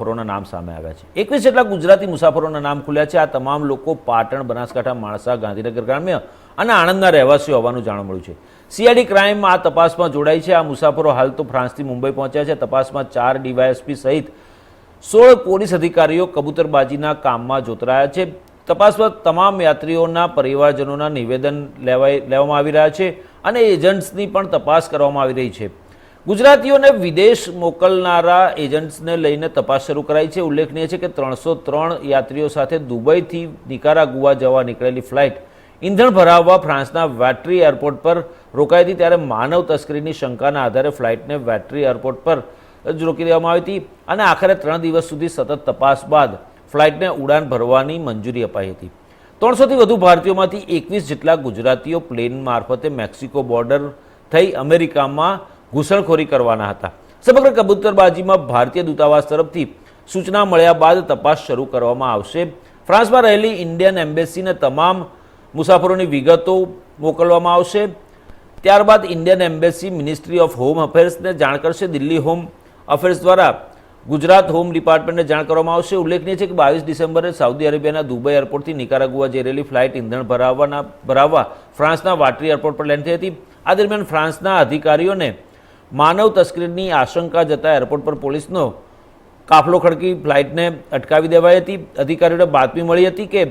મુસાફરોના નામ સામે આવ્યા છે. એકવીસ જેટલા ગુજરાતી મુસાફરોના નામ ખુલ્યા છે. આ તમામ લોકો પાટણ, બનાસકાંઠા, માણસા, ગાંધીનગર ગ્રામ્ય અને આણંદના રહેવાસીઓ હોવાનું જાણવા મળ્યું છે. સીઆઈડી ક્રાઇમ આ તપાસમાં જોડાઈ છે. આ મુસાફરો હાલ તો ફ્રાન્સથી મુંબઈ પહોંચ્યા છે. તપાસમાં ચાર ડીવાયએસપી સહિત સોળ પોલીસ અધિકારીઓ કબૂતરબાજીના કામમાં જોતરાયા છે. તપાસમાં તમામ યાત્રીઓના પરિવારજનોના નિવેદન લેવાય, લેવામાં આવી રહ્યા છે અને એજન્ટ્સની પણ તપાસ કરવામાં આવી રહી છે. ગુજરાતીઓને વિદેશ મોકલનારા એજન્ટ્સને લઈને તપાસ શરૂ કરાઈ છે. ઉલ્લેખનીય છે કે ત્રણસો ત્રણ યાત્રીઓ સાથે દુબઈથી નિકારાગુઆ જવા નીકળેલી ફ્લાઇટ ઈંધણ ભરાવવા ફ્રાન્સના વેટ્રી એરપોર્ટ પર રોકાઈ હતી ત્યારે માનવ તસ્કરીની શંકાના આધારે ફ્લાઇટને વેટ્રી એરપોર્ટ પર જ રોકી દેવામાં આવી હતી અને આખરે ત્રણ દિવસ સુધી સતત તપાસ બાદ ફ્લાઇટને ઉડાન ભરવાની મંજૂરી અપાઈ હતી. ત્રણસોથી વધુ ભારતીયોમાંથી એકવીસ જેટલા ગુજરાતીઓ પ્લેન મારફતે મેક્સિકો બોર્ડર થઈ અમેરિકામાં ઘૂસણખોરી કરવાના હતા. સમગ્ર કબૂતરબાજીમાં ભારતીય દૂતાવાસ તરફથી સૂચના મળ્યા બાદ તપાસ શરૂ કરવામાં આવશે. ફ્રાન્સમાં રહેલી ઇન્ડિયન એમ્બેસીને તમામ મુસાફરોની વિગતો મોકલવામાં આવશે. ત્યારબાદ Indian Embassy Ministry of Home અફેર્સને જાણ કરશે. દિલ્હી હોમ અફેર્સ દ્વારા ગુજરાત હોમ ડિપાર્ટમેન્ટને જાણ કરવામાં આવશે. ઉલ્લેખનીય છે કે બાવીસ ડિસેમ્બરે સાઉદી અરેબિયાના દુબઈ એરપોર્ટથી નિકારાગુઆ જઈ રહેલી ફ્લાઇટ ઇંધણ ભરાવવાના, ભરાવવા ફ્રાન્સના વાટરી એરપોર્ટ પર લેન્ડ થઈ હતી. આ દરમિયાન ફ્રાન્સના અધિકારીઓને માનવ તસ્કરીની આશંકા જતા એરપોર્ટ પર પોલીસનો કાફલો ખડકી ફ્લાઇટને અટકાવી દેવાઈ હતી. અધિકારીઓને બાતમી મળી હતી કે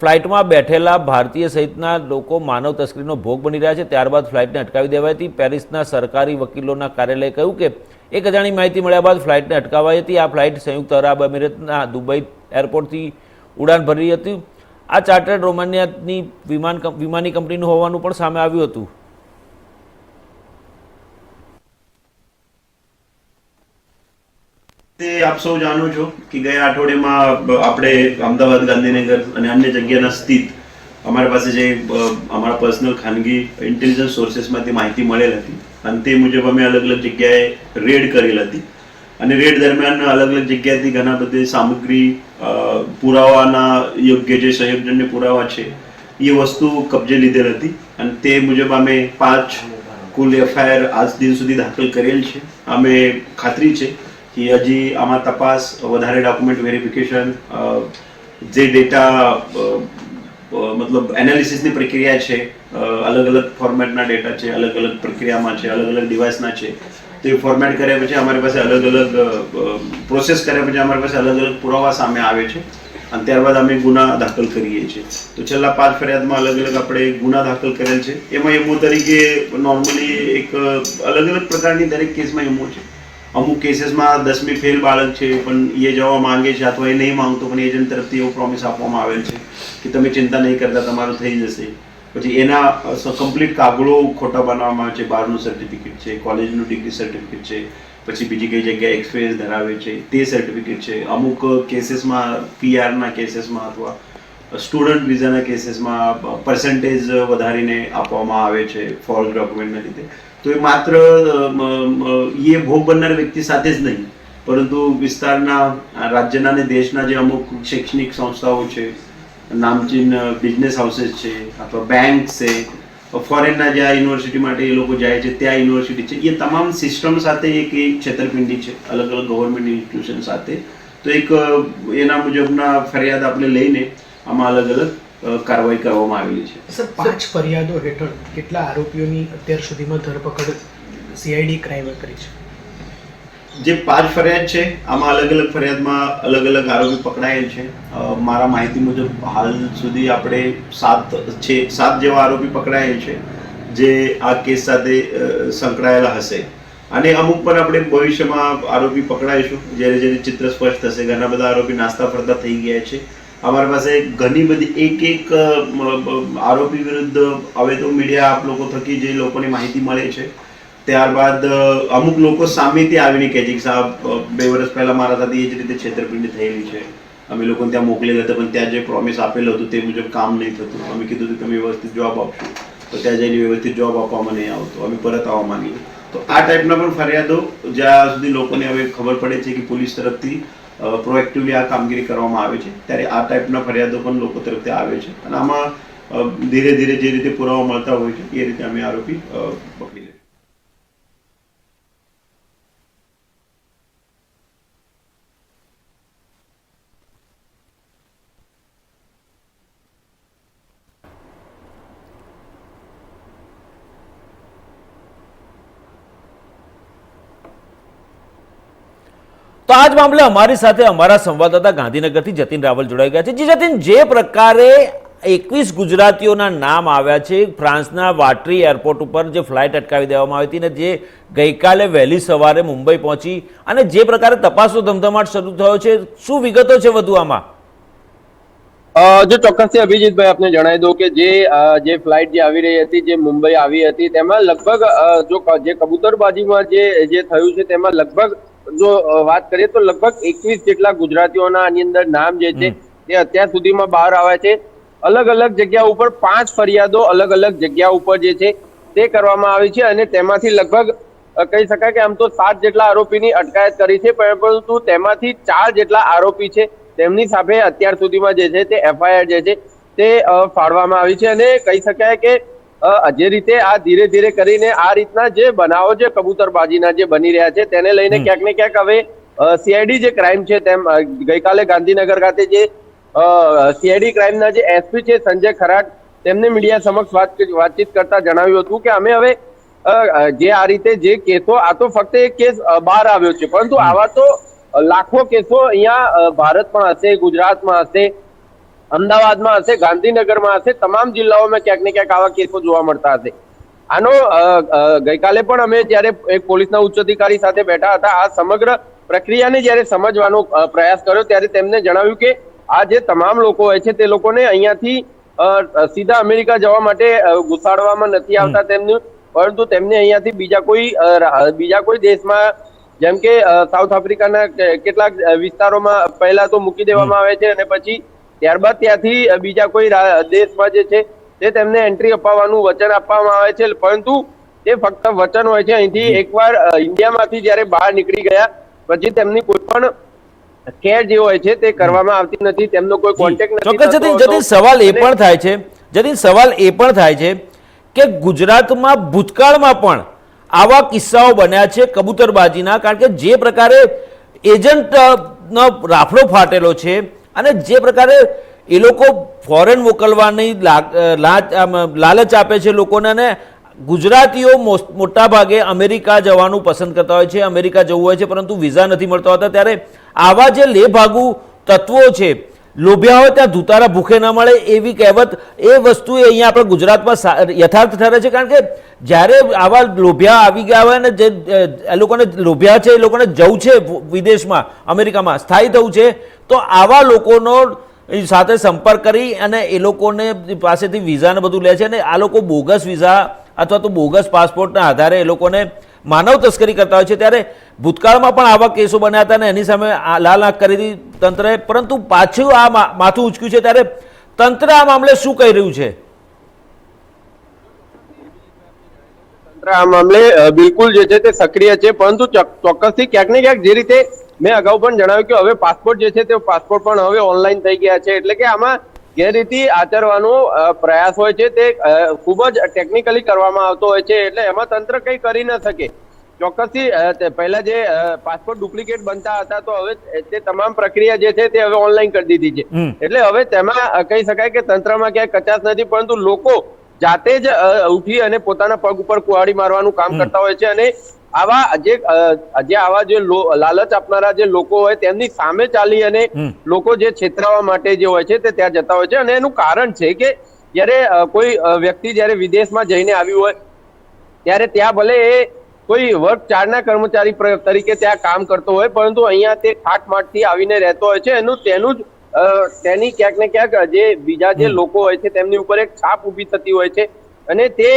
ફ્લાઇટમાં બેઠેલા ભારતીય સહિતના લોકો માનવ તસ્કરીનો ભોગ બની રહ્યા છે. ત્યારબાદ ફ્લાઇટને અટકાવી દેવાઈ હતી. પેરિસના સરકારી વકીલોના કાર્યાલયે કહ્યું કે એક અજાણી માહિતી મળ્યા બાદ ફ્લાઇટને અટકાવાઈ હતી. આ ફ્લાઇટ સંયુક્ત અરબ અમીરાતના દુબઈ એરપોર્ટથી ઉડાન ભરી હતી. આ ચાર્ટર્ડ રોમાનિયાની વિમાન વિમાની કંપનીનું હોવાનું પણ સામે આવ્યું હતું. તે આપ સૌ જાણો છો કે ગયા અઠવાડિયામાં આપણે અમદાવાદ, ગાંધીનગર અને અન્ય જગ્યાના સ્થિત અમારા પાસે જે અમારા પર્સનલ ખાનગી ઇન્ટેલિજન્સ સોર્સેસમાંથી માહિતી મળેલ હતી. અને તે મુજબ અમે અલગ અલગ જગ્યાએ રેડ કરેલ હતી. અને રેડ દરમિયાન અલગ અલગ જગ્યાએથી ઘણા બધી સામગ્રી પુરાવાના યોગ્ય જે સંયોજનને પુરાવા છે, એ વસ્તુ કબજે લીધેલ હતી. અને તે મુજબ અમે પાંચ કુલ એફઆઈઆર આજ દિન સુધી દાખલ કરેલ છે. અમે ખાતરી છે કે હજી આમાં તપાસ વધારે ડોક્યુમેન્ટ વેરિફિકેશન જે ડેટા મતલબ એનાલિસિસની પ્રક્રિયા છે અલગ અલગ ફોર્મેટના ડેટા છે, અલગ અલગ પ્રક્રિયામાં છે, અલગ અલગ ડિવાઇસના છે, તો ફોર્મેટ કર્યા પછી અમારી પાસે અલગ અલગ પ્રોસેસ કર્યા પછી અમારી પાસે અલગ અલગ પુરાવા સામે આવે છે. અને ત્યારબાદ અમે ગુના દાખલ કરીએ છીએ. તો છેલ્લા પાંચ ફરિયાદમાં અલગ અલગ આપણે ગુના દાખલ કરેલ છે. એમાં એમો તરીકે નોર્મલી એક અલગ અલગ પ્રકારની દરેક કેસમાં એમો છે. અમુક કેસીસમાં દસમી ફેલ બાળક છે, પણ એ જવા માંગે છે, અથવા એ નહીં માંગતો, પણ એજન્ટ તરફથી એવો પ્રોમિસ આપવામાં આવેલ છે કે તમે ચિંતા નહીં કરતા, તમારું થઈ જશે. પછી એના કમ્પ્લીટ કાગળો ખોટા બનાવવામાં આવે છે, બારનું સર્ટિફિકેટ છે કોલેજનું ડિગ્રી સર્ટિફિકેટ છે, પછી બીજી કઈ જગ્યાએ એક્સપિરિયન્સ ધરાવે છે, તે સર્ટિફિકેટ છે. અમુક કેસીસમાં પીઆરના કેસીસમાં અથવા સ્ટુડન્ટ વિઝાના કેસીસમાં પર્સન્ટેજ વધારીને આપવામાં આવે છે ફોલ્સ ડોક્યુમેન્ટના લીધે. તો એ માત્ર એ ભોગ બનનાર વ્યક્તિ સાથે જ નહીં. પરંતુ વિસ્તારના રાજ્યના અને દેશના જે અમુક શૈક્ષણિક સંસ્થાઓ છે, નામચીન બિઝનેસ હાઉસીસ છે, અથવા બેંક છે ફોરેનના જે આ યુનિવર્સિટી માટે એ લોકો જાય છે, ત્યાં યુનિવર્સિટી છે, એ તમામ સિસ્ટમ સાથે એક એક છેતરપિંડી છે અલગ અલગ ગવર્મેન્ટ ઇન્સ્ટિટ્યુશન સાથે. તો એક એના મુજબના ફરિયાદ આપણે લઈને આમાં અલગ અલગ કાર્યવાહી કરવામાં આવેલી છે. સર પાંચ ફરિયાદો હેઠળ કેટલા આરોપીઓની અત્યાર સુધીમાં ધરપકડ સીઆઈડી ક્રાઇમે કરી છે? જે પાંચ ફરિયાદ છે આમાં અલગ અલગ ફરિયાદમાં અલગ અલગ આરોપી પકડાયેલ છે. મારા માહિતી મુજબ હાલ સુધી આપણે સાત છે સાત જેવા આરોપી પકડાયેલ છે જે આ કેસ સાથે સંકળાયેલા હશે. અને અમુક પણ આપણે ભવિષ્યમાં આરોપી પકડાઈશું. જ્યારે જ્યારે ચિત્ર સ્પષ્ટ થશે. ઘણા બધા આરોપી નાસ્તા ફરતા થઈ ગયા છે. અમારી પાસે ઘણી બધી એક એક આરોપી વિરુદ્ધ હવે તો મીડિયા આપ લોકો થકી જે લોકોની માહિતી મળે છે. ત્યારબાદ અમુક લોકો સામેથી આવીને કહે છે કે સાહેબ બે વર્ષ પહેલાં મારા સાથે એ જ રીતે છેતરપિંડી થયેલી છે. અમે લોકોને ત્યાં મોકલેલા હતા, પણ ત્યાં જે પ્રોમિસ આપેલો હતું તે મુજબ કામ નહીં થતું. અમે કીધું કે તમે વ્યવસ્થિત જવાબ આપશો. તો ત્યાં જઈને વ્યવસ્થિત જવાબ આપવામાં નહીં આવતો. અમે પરત આવવા માંગીએ. તો આ ટાઈપના પણ ફરિયાદો જ્યાં સુધી લોકોને હવે ખબર પડે છે કે પોલીસ તરફથી પ્રોએક્ટિવલી આ કામગીરી કરવામાં આવે છે. ત્યારે આ ટાઈપના ફરિયાદો પણ લોકો તરફથી આવે છે. અને આમાં ધીરે ધીરે જે રીતે પુરાવા મળતા હોય છે, એ રીતે અમે આરોપી તો આ જ મામલે અમારી સાથે અમારા સંવાદદાતા ગાંધીનગરથી જતીન રાવલ જોડાઈ ગયા છે. જે જતીન, જે પ્રકારે એકવીસ ગુજરાતીઓના નામ આવ્યા છે, ફ્રાન્સના વાટરી એરપોર્ટ ઉપર જે ફ્લાઇટ અટકાવી દેવામાં આવી હતી ને જે ગઈકાલે વહેલી સવારે મુંબઈ પહોંચી અને જે પ્રકારે તપાસનો ધમધમાટ શરૂ થયો છે, શું વિગતો છે વધુ આમાં? જો ચોક્કસથી અભિજીતભાઈ આપને જણાવી દઉં કે જે જે ફ્લાઇટ જે આવી રહી હતી, જે મુંબઈ આવી હતી, તેમાં લગભગ જો જે કબૂતરબાજીમાં જે જે થયું છે, તેમાં લગભગ જો વાત કરીએ તો લગભગ એકવીસ જેટલા ગુજરાતીઓના આની અંદર નામ જે છે તે અત્યાર સુધીમાં બહાર આવ્યા છે. અલગ અલગ જગ્યા ઉપર પાંચ ફરિયાદો અલગ અલગ જગ્યા ઉપર જે છે તે કરવામાં આવી છે અને તેમાંથી લગભગ કહી શકાય કે આમ તો સાત જેટલા આરોપીની અટકાયત કરી છે પરંતુ તેમાંથી ચાર જેટલા આરોપી છે તેમની સામે અત્યાર સુધીમાં જે છે તે એફઆઈઆર જે છે તે ફાળવામાં આવી છે અને કહી શકાય કે જે રીતે આ ધીરે ધીરે કરીને આ રીતના જે બનાવો છે કબૂતરબાજીના જે બની રહ્યા છે તેને લઈને ક્યાંક ને ક્યાંક હવે સીઆઈડી જે ક્રાઇમ છે તેમ ગઈકાલે ગાંધીનગર ખાતે જે સીઆઈડી ક્રાઇમના જે એસપી છે સંજય ખરાટ તેમને મીડિયા સમક્ષ વાત વાતચીત કરતા જણાવ્યું હતું કે અમે હવે જે આ રીતે જે કેસો આ તો ફક્ત એક કેસ બહાર આવ્યો છે પરંતુ આવા તો લાખો કેસો અહીંયા ભારતમાં હશે ગુજરાતમાં હશે અમદાવાદમાં હશે ગાંધીનગરમાં હશે તમામ જિલ્લાઓમાં ક્યાંક ને ક્યાંક આવા કેસો જોવા મળતા હશે. આનો ગઈકાલે પણ અમે જ્યારે એક પોલીસના ઉચ્ચ અધિકારી સાથે બેઠા હતા આ સમગ્ર પ્રક્રિયાને જ્યારે સમજવાનો પ્રયાસ કર્યો ત્યારે તેમને જણાવ્યું કે આ જે તમામ લોકો હોય છે તે લોકોને અહીંયાથી સીધા અમેરિકા જવા માટે ગુસાડવામાં ઘુસાડવામાં નથી આવતા તેમનું પરંતુ તેમને અહીંયાથી બીજા કોઈ બીજા કોઈ દેશમાં જેમ કે સાઉથ આફ્રિકાના કેટલાક વિસ્તારોમાં પહેલા તો મૂકી દેવામાં આવે છે અને પછી ત્યારબાદ ત્યાંથી બીજા કોઈ દેશમાં જે છે તે તેમને એન્ટ્રી અપાવવાનું વચન આપવામાં આવે છે. પરંતુ તે ફક્ત વચન હોય છે. અહીંથી એકવાર ઇન્ડિયામાંથી જ્યારે બહાર નીકળી ગયા પછી તેમની કોઈ પણ કેર જે હોય છે તે કરવામાં આવતી નથી. તેમનો કોઈ કોન્ટેક્ટ નથી ચોક્કસ જતીન જતીન સવાલ એ પણ થાય છે જતીન સવાલ એ પણ થાય છે કે ગુજરાતમાં ભૂતકાળમાં પણ આવા કિસ્સાઓ બન્યા છે કબૂતરબાજીના. કારણ કે જે પ્રકારે એજન્ટ નો રાફડો ફાટેલો છે અને જે પ્રકારે એ લોકો ફોરેન મોકલવાની લાલચ આપે છે લોકોને અને ગુજરાતીઓ મોટા ભાગે અમેરિકા જવાનું પસંદ કરતા હોય છે, અમેરિકા જવું હોય છે, પરંતુ વિઝા નથી મળતા હોતા. ત્યારે આવા જે લેભાગુ તત્વો છે લોભ્યા હોય ત્યાં ધૂતારા ભૂખે ન મળે એવી કહેવત એ વસ્તુ એ અહીંયા આપણે ગુજરાતમાં યથાર્થ ઠરે છે. કારણ કે જ્યારે આવા લોભ્યા આવી ગયા હોય ને જે એ લોકોને લોભ્યા છે, એ લોકોને જવું છે વિદેશમાં, અમેરિકામાં, સ્થાયી થવું છે, તો આવા લોકોનો સાથે સંપર્ક કરી અને એ લોકોને પાસેથી વિઝાને બધું લે છે અને આ લોકો બોગસ વિઝા અથવા તો બોગસ પાસપોર્ટના આધારે એ લોકોને માનવ તસ્કરી કરતા હોય છે ત્યારે ભૂતકાળમાં પણ આવા કેસો બન્યા હતા અને એની સામે લાલ આંખ કરી હતી તંત્રએ. પરંતુ પાછું આ માથું ઉચક્યું છે ત્યારે તંત્ર આ મામલે શું કહી રહ્યું છે? આ મામલે બિલકુલ જે છે તે સક્રિય છે, પરંતુ ચોક- ચોક્કસથી ક્યાંક ને ક્યાંક જે રીતે મેં અગાઉ પણ જણાવ્યું કે હવે પાસપોર્ટ જે છે તે પાસપોર્ટ પણ હવે ઓનલાઈન થઈ ગયા છે. એટલે કે આમાં ગેરરીતિ આચરવાનો પ્રયાસ હોય છે તે ખૂબ જ ટેકનિકલી કરવામાં આવતો હોય છે. એટલે એમાં તંત્ર કંઈ કરી ન શકે. ચોક્કસથી પહેલા જે પાસપોર્ટ ડુપ્લિકેટ બનતા હતા તો હવે તે તમામ પ્રક્રિયા જે છે તે હવે ઓનલાઈન કરી દીધી છે. એટલે હવે તેમાં કહી શકાય કે તંત્રમાં ક્યાંય કચાશ નથી પરંતુ લોકો જાતે જ ઉઠી અને પોતાના પગ ઉપર કુહાડી મારવાનું કામ કરતા હોય છે અને આવા જે જે આવા જે લાલચ આપનારા જે લોકો હોય તેમની સામે ચાલી અને લોકો જે છેતરાવા માટે જે હોય છે તે ત્યાં જતા હોય છે અને એનું કારણ છે કે જ્યારે કોઈ વ્યક્તિ જ્યારે વિદેશમાં જઈને આવ્યું હોય ત્યારે ત્યાં ભલે એ કોઈ વર્ગ ચારના કર્મચારી તરીકે ત્યાં કામ કરતો હોય પરંતુ અહીંયા તે ઠાઠમાઠથી આવીને રહેતો હોય છે. એનું તેનું જ તેની ક્યાંક ને ક્યાંક જે બીજા જે લોકો હોય છે તેમની ઉપર એક છાપ ઊભી થતી હોય છે. અને તે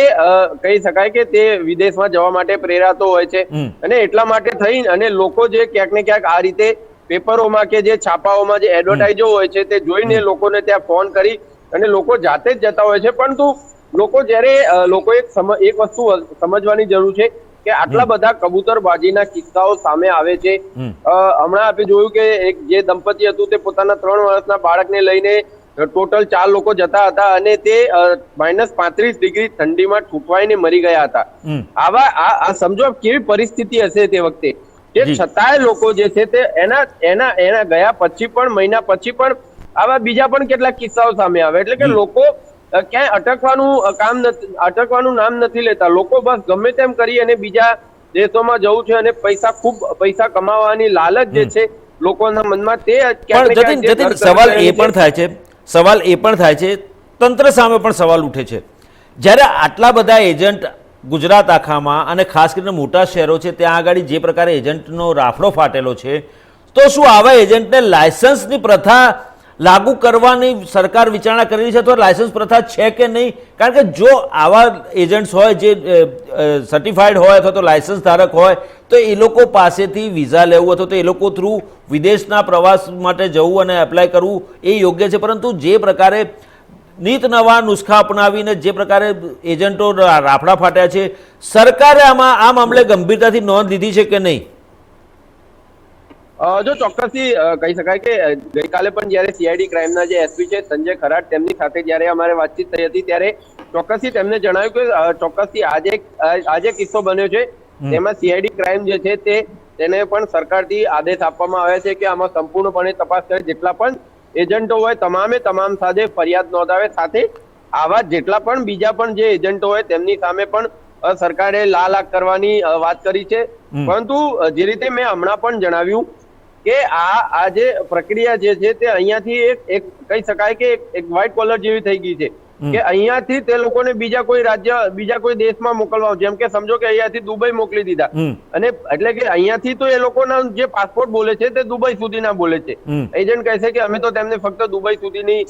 કહી શકાય કે તે વિદેશમાં જવા માટે પ્રેરાતો હોય છે. અને એટલા માટે થઈ અને લોકો જે ક્યાંક ને ક્યાંક આ રીતે પેપરોમાં કે જે છાપાઓમાં જે એડવર્ટાઇઝો હોય છે તે જોઈને લોકોને ત્યાં ફોન કરી અને લોકો જાતે જ જતા હોય છે. પરંતુ લોકો જ્યારે લોકો એક એક વસ્તુ સમજવાની જરૂર છે કે આટલા બધા કબૂતરબાજીના કિસ્સાઓ સામે આવે છે. હમણાં આપણે જોયું કે એક જે દંપતી હતું તે પોતાના ત્રણ વર્ષના બાળકને લઈને ટોટલ ચાર લોકો જતા હતા અને તે માઇનસ પાંત્રીસ ડિગ્રી ઠંડીમાં ઠૂંઠવાઈને મરી ગયા હતા. આવા આ સમજો કેવી પરિસ્થિતિ હશે તે વખતે? કે છતાંય લોકો જે છે તે એના એના એના ગયા પછી પણ મહિના પછી પણ આવા બીજા પણ કેટલાક કિસ્સાઓ સામે આવે. એટલે કે લોકો ક્યાંય અટકવાનું કામ નથી અટકવાનું નામ નથી લેતા. લોકો બસ ગમે તેમ કરી અને બીજા દેશોમાં જવું છે અને પૈસા ખૂબ પૈસા કમાવાની લાલચ જે છે લોકોના મનમાં તે જતીન સવાલ એ પણ થાય છે સવાલ એ પણ થાય છે, તંત્ર સામે પણ સવાલ ઉઠે છે. જ્યારે આટલા બધા એજન્ટ ગુજરાત આખામાં અને ખાસ કરીને મોટા શહેરો છે, ત્યાં આગળ જે પ્રકારે એજન્ટનો રાફડો ફાટેલો છે, તો શું આવા એજન્ટને લાયસન્સની પ્રથા લાગુ કરવાની સરકાર વિચારણા કરી રહી છે અથવા લાયસન્સ પ્રથા છે કે નહીં? કારણ કે જો આવા એજન્ટ્સ હોય જે સર્ટિફાઈડ હોય અથવા તો લાયસન્સ ધારક હોય, તો એ લોકો પાસેથી વિઝા લેવું અથવા તો એ લોકો થ્રુ વિદેશના પ્રવાસ માટે જવું અને એપ્લાય કરવું એ યોગ્ય છે. પરંતુ જે પ્રકારે નીત નવા નુસ્ખા અપનાવીને જે પ્રકારે એજન્ટો રાફડા ફાટ્યા છે, સરકારે આમાં આ મામલે ગંભીરતાથી નોંધ લીધી છે કે નહીં? જો ચોક્કસથી કહી શકાય કે ગઈકાલે પણ જ્યારે સીઆઈડી ક્રાઇમના જે એસપી છે સંજય ખરાટ તેમની સાથે જ્યારે અમારે વાતચીત થઈ હતી ત્યારે ચોક્કસથી તેમને જણાવ્યું કે ચોક્કસથી આજે આજે કિસ્સો બન્યો છે તેમાં સીઆઈડી ક્રાઇમ જે છે તે તેને પણ સરકારથી આદેશ આપવામાં આવ્યા છે કે આમાં સંપૂર્ણપણે તપાસ કરે જેટલા પણ એજન્ટો હોય તમામે તમામ સાથે ફરિયાદ નોંધાવે સાથે આવા જેટલા પણ બીજા પણ જે એજન્ટો હોય તેમની સામે પણ સરકારે લાલ આગ કરવાની વાત કરી છે. પરંતુ જે રીતે મેં હમણાં પણ જણાવ્યું કે આ આ જે પ્રક્રિયા જે છે તે અહીંયાથી એક એક કહી શકાય કે એક- વ્હાઇટ કોલર જેવી થઈ ગઈ છે. કે અહીંયાથી તે લોકોને બીજા કોઈ રાજ્ય બીજા કોઈ દેશમાં મોકલવા જેમ કે સમજો કે અહીંયાથી દુબઈ મોકલી દીધા. અને એટલે કે અહીંયાથી તો એ લોકોના જે પાસપોર્ટ બોલે છે તે દુબઈ સુધીના બોલે છે. એજન્ટ કહે છે કે અમે તો તેમને ફક્ત દુબઈ સુધીની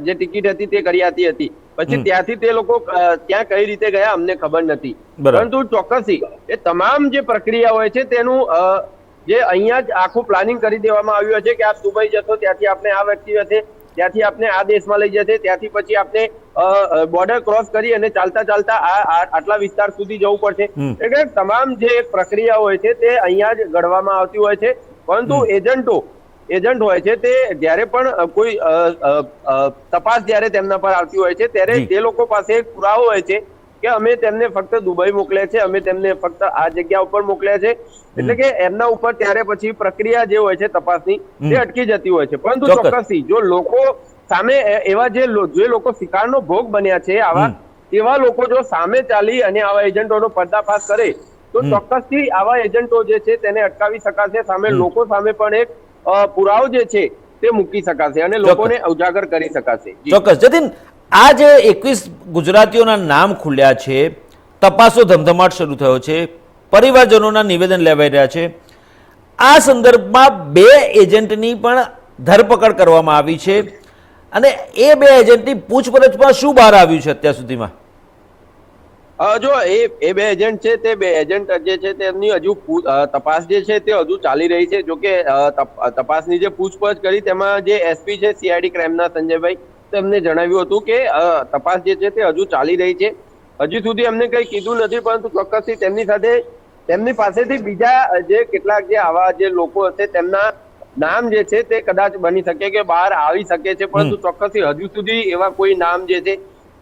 જે ટિકિટ હતી તે કરી આપી હતી. પછી ત્યાંથી તે લોકો ત્યાં કઈ રીતે ગયા અમને ખબર નથી. પરંતુ ચોક્કસી એ તમામ જે પ્રક્રિયા હોય છે તેનું જે અહીંયા જ આખું પ્લાનિંગ કરી દેવામાં આવ્યું છે કે આપ દુબઈ જશો ત્યાંથી આપને આ વ્યક્તિ હશે ત્યાંથી આપને આ દેશમાં લઈ જશે ત્યાંથી પછી આપને બોર્ડર ક્રોસ કરી અને ચાલતા ચાલતા આ આટલા વિસ્તાર સુધી જવું પડશે. એટલે તમામ જે પ્રક્રિયા હોય છે તે અહીંયા જ ઘડવામાં આવતી હોય છે. પરંતુ એજન્ટો એજન્ટ હોય છે તે જ્યારે પણ કોઈ તપાસ જ્યારે તેમના પર આવતી હોય છે ત્યારે જી. તે લોકો પાસે પુરાવો હોય છે કે અમે તેમને ફક્ત દુબઈ મોકલ્યા છે અમે તેમને ફક્ત આ જગ્યા ઉપર મોકલ્યા છે. એટલે કે એમના ઉપર ત્યારે પછી પ્રક્રિયા જે હોય છે તપાસની તે અટકી જતી હોય છે. પરંતુ ચોક્કસથી જો લોકો સામે એવા જે જે લોકો શિકારનો ભોગ બન્યા છે આવા એવા લોકો જો સામે ચાલી અને આવા એજન્ટોનો પર્દાફાશ કરે તો. ચોક્કસથી આવા એજન્ટો જે છે તેને અટકાવી શકાશે. સામે લોકો સામે પણ એક પુરાવો જે છે તે મૂકી શકાશે અને લોકોને ઉજાગર કરી શકાશે. ચોક્કસ. જતીન આ જે એકવીસ ગુજરાતીઓના નામ ખુલ્યા છે. તપાસો ધમધમાટ શરૂ થયો છે. પરિવારજનોના નિવેદન લેવાઈ રહ્યા છે. આ સંદર્ભમાં બે એજન્ટની પણ ધરપકડ કરવામાં આવી છે. અને એ બે એજન્ટની પૂછપરછમાં શું બહાર આવ્યું છે અત્યાર સુધીમાં? જો, એ એ બે એજન્ટ છે, તે બે એજન્ટ જે છે, તેમની હજુ તપાસ જે છે, તે હજુ ચાલી રહી છે. જો કે તપાસની જે પૂછપરછ કરી, તેમાં જે એસપી છે સીઆઈડી ક્રાઇમના સંજયભાઈ. તેમને જણાવ્યું હતું કે તપાસ જે છે તે હજુ ચાલી રહી છે. હજી સુધી એમને કંઈ કીધું નથી પરંતુ ચોક્કસથી તેમની સાથે તેમની પાસેથી બીજા જે કેટલાક જે આવા જે લોકો હશે તેમના નામ જે છે તે કદાચ બની શકે કે બહાર આવી શકે છે પરંતુ ચોક્કસથી હજુ સુધી એવા કોઈ નામ જે છે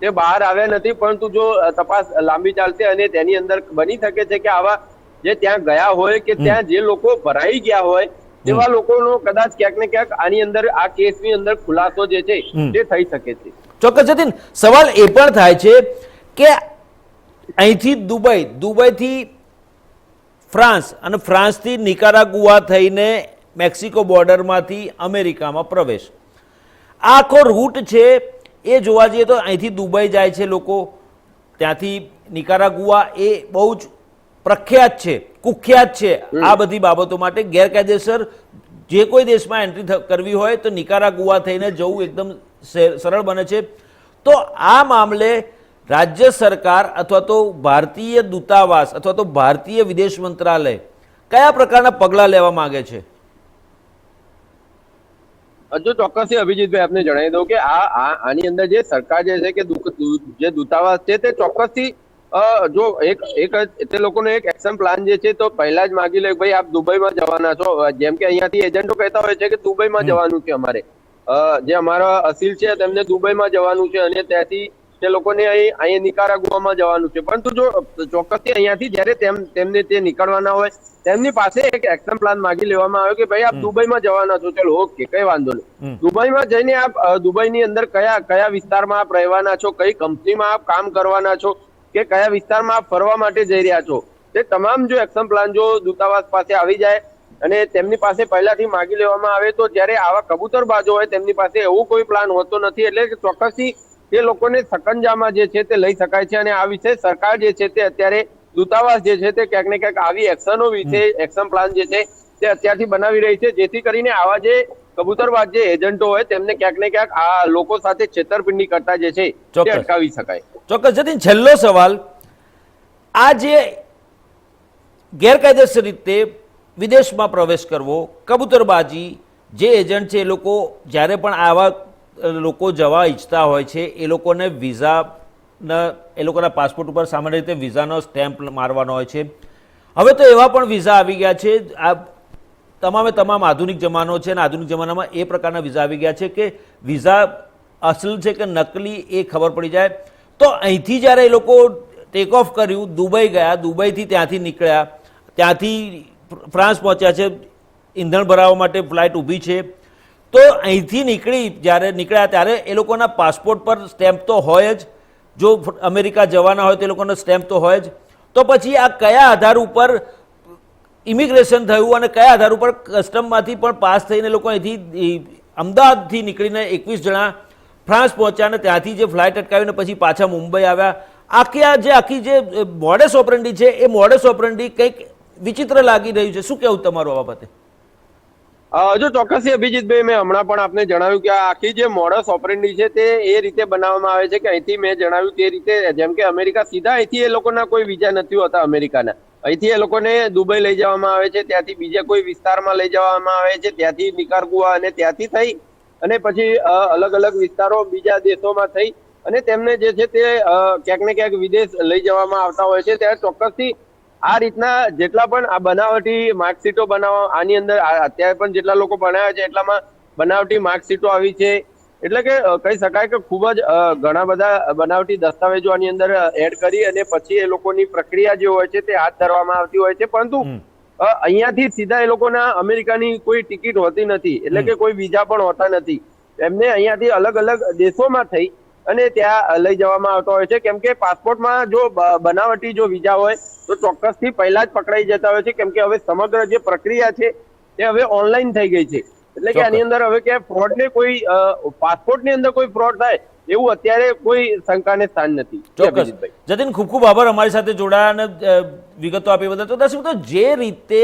તે બહાર આવ્યા નથી પરંતુ જો તપાસ લાંબી ચાલશે અને તેની અંદર બની શકે છે કે આવા જે ત્યાં ગયા હોય કે ત્યાં જે લોકો ભરાઈ ગયા હોય તેવા લોકોનો કદાચ ક્યાંક ને ક્યાંક આની અંદર આ કેસની અંદર ખુલાસો જે છે. તે થઈ શકે છે. ચોક્કસ જતીન સવાલ એ પણ થાય છે કે અહીંથી દુબઈ દુબઈથી ફ્રાન્સ અને ફ્રાન્સથી નિકારાગુઆ થઈને મેક્સિકો બોર્ડરમાંથી અમેરિકામાં પ્રવેશ. આ આખો રૂટ છે એ જોવા જઈએ તો અહીંથી દુબઈ જાય છે લોકો. ત્યાંથી નિકારાગુઆ એ બહુ જ પ્રખ્યાત છે કુખ્યાત છે. આ બધી બાબતો માટે ગેરકાયદેસર જે કોઈ દેશમાં એન્ટ્રી કરવી હોય તો નિકારાગુઆ થઈને જવું એકદમ સરળ બને છે. તો આ મામલે રાજ્ય સરકાર અથવા તો ભારતીય દૂતાવાસ અથવા તો ભારતીય વિદેશ મંત્રાલય કયા પ્રકારના પગલાં લેવા માંગે છે? હજુ ચોક્કસથી અભિજીતભાઈ આપને જણાવી દઉં કે આ આની અંદર જે સરકાર જે છે કે જે દૂતાવાસ છે તે ચોક્કસથી જો એક એક જ- તે લોકોનો એક એક્શન પ્લાન જે છે તો પહેલા જ માગી લે ભાઈ આપ દુબઈમાં જવાના છો. જેમ કે અહીંયાથી એજન્ટો કહેતા હોય છે કે દુબઈમાં જવાનું છે અમારે. જે અમારા અસીલ છે તેમને દુબઈમાં જવાનું છે અને ત્યાંથી તે લોકોને અહીં અહીંયા નિકારાગુઆમાં જવાનું છે. પરંતુ જો ચોક્કસથી અહીંયાથી જ્યારે તેમ તેમને તે નીકળવાના હોય તેમની પાસે એક એક્શન પ્લાન માગી લેવામાં આવ્યો કે ભાઈ આપ દુબઈમાં જવાના છો. ચલો ઓકે કઈ વાંધો નહીં. દુબઈમાં જઈને આપ દુબઈની અંદર કયા કયા વિસ્તારમાં આપ રહેવાના છો કઈ કંપનીમાં આપ કામ કરવાના છો કે કયા વિસ્તારમાં ફરવા માટે જઈ રહ્યા છો? તે તમામ જો એક્શન પ્લાન જો દૂતાવાસ પાસે આવી જાય અને તેમની પાસે પહેલાથી માગી લેવામાં આવે તો જ્યારે આવા કબૂતરબાજો હોય તેમની પાસે એવું કોઈ પ્લાન હોતો નથી એટલે કે ચોક્કસથી તે લોકોને સકંજામાં જે છે તે લઈ શકાય છે અને આ વિશે સરકાર જે છે તે અત્યારે દૂતાવાસ જે છે તે ક્યાંક ને ક્યાંક આવી એક્શનો વિશે એક્શન પ્લાન જે છે તે અત્યારથી બનાવી રહી છે, જેથી કરીને આવા જે કબૂતરબાજ જે એજન્ટો હોય તેમને ક્યાંક ને ક્યાંક આ લોકો સાથે છેતરપિંડી કરતા જે છે તે અટકાવી શકાય. ચોક્કસ. જતીન છેલ્લો સવાલ. આ જે ગેરકાયદેસર રીતે વિદેશમાં પ્રવેશ કરવો કબૂતરબાજી જે એજન્ટ છે એ લોકો જ્યારે પણ આવા લોકો જવા ઈચ્છતા હોય છે એ લોકોને વિઝા એ લોકોના પાસપોર્ટ ઉપર સામાન્ય રીતે વિઝાનો સ્ટેમ્પ મારવાનો હોય છે. હવે તો એવા પણ વિઝા આવી ગયા છે. આ તમામે તમામ આધુનિક જમાનો છે અને આધુનિક જમાનામાં એ પ્રકારના વિઝા આવી ગયા છે કે વિઝા અસલ છે કે નકલી એ ખબર પડી જાય. તો અહીંથી જ્યારે એ લોકો ટેક ઓફ કર્યું, દુબઈ ગયા, દુબઈથી ત્યાંથી નીકળ્યા, ત્યાંથી ફ્રાન્સ પહોંચ્યા છે ઈંધણ ભરાવવા માટે ફ્લાઇટ ઊભી છે. તો અહીંથી નીકળી, જ્યારે નીકળ્યા ત્યારે એ લોકોના પાસપોર્ટ પર સ્ટેમ્પ તો હોય જ. જો અમેરિકા જવાના હોય તો એ લોકોનો સ્ટેમ્પ તો હોય જ. તો પછી આ કયા આધાર ઉપર ઇમિગ્રેશન થયું અને કયા આધાર ઉપર કસ્ટમમાંથી પણ પાસ થઈને લોકો અહીંથી અમદાવાદથી નીકળીને એકવીસ જણા ફ્રાન્સ પહોંચ્યા અને ત્યાંથી જે ફ્લાઇટ અટકાવીને પછી પાછા મુંબઈ આવ્યા. આખી આ જે આખી જે મોડેસ ઓપરંડી છે, એ મોડેસ ઓપરંડી કંઈક વિચિત્ર લાગી રહ્યું છે. શું કહેવું તમારું આ બાબતે? જો ચોક્કસથી અભિજીતભાઈ, મેં હમણાં પણ આપને જણાવ્યું કે આખી જે મોડસ ઓપરેન્ડી છે તે એ રીતે બનાવવામાં આવે છે કે અહીંથી મેં જણાવ્યું તે રીતે, જેમ કે અમેરિકા સીધા અહીંથી એ લોકોના કોઈ વિઝા નથી હોતા અમેરિકાના. અહીંથી એ લોકોને દુબઈ લઈ જવામાં આવે છે, ત્યાંથી બીજા કોઈ વિસ્તારમાં લઈ જવામાં આવે છે, ત્યાંથી નિકારગુઆ અને ત્યાંથી થઈ અને પછી અલગ અલગ વિસ્તારો બીજા દેશોમાં થઈ અને તેમને જે છે તે ક્યાંક ને ક્યાંક વિદેશ લઈ જવામાં આવતા હોય છે. ત્યારે ચોક્કસથી આ રીતના જેટલા પણ આ બનાવટી માર્કશીટો બનાવવા, આની અંદર અત્યારે પણ જેટલા લોકો બનાવ્યા છે, એટલામાં બનાવટી માર્કશીટો આવી છે. એટલે કે કહી શકાય કે ખૂબ જ ઘણા બધા બનાવટી દસ્તાવેજો આની અંદર એડ કરી અને પછી એ લોકોની પ્રક્રિયા જે હોય છે તે હાથ ધરવામાં આવતી હોય છે. પરંતુ અહીંયાથી સીધા એ લોકોના અમેરિકાની કોઈ ટિકિટ હોતી નથી. એટલે કે કોઈ વિઝા પણ હોતા નથી. એમને અહીંયાથી અલગ અલગ દેશોમાં થઈ અને ત્યાં લઈ જવામાં આવતા હોય છે. કેમ કે પાસપોર્ટમાં જો બનાવટી જો વિઝા હોય તો ચોક્કસથી પહેલા જ પકડાઈ જતા હોય છે. કેમ કે હવે સમગ્ર જે પ્રક્રિયા છે તે હવે ઓનલાઈન થઈ ગઈ છે. એટલે કે આની અંદર હવે કે ફ્રોડ ને કોઈ પાસપોર્ટની અંદર કોઈ ફ્રોડ થાય એવું અત્યારે કોઈ શંકાને સ્થાન નથી. ચોક્કસ. જતીન ખૂબ ખૂબ આભાર અમારી સાથે જોડાયા અને વિગતો આપી બધા તો મિત્રો જે રીતે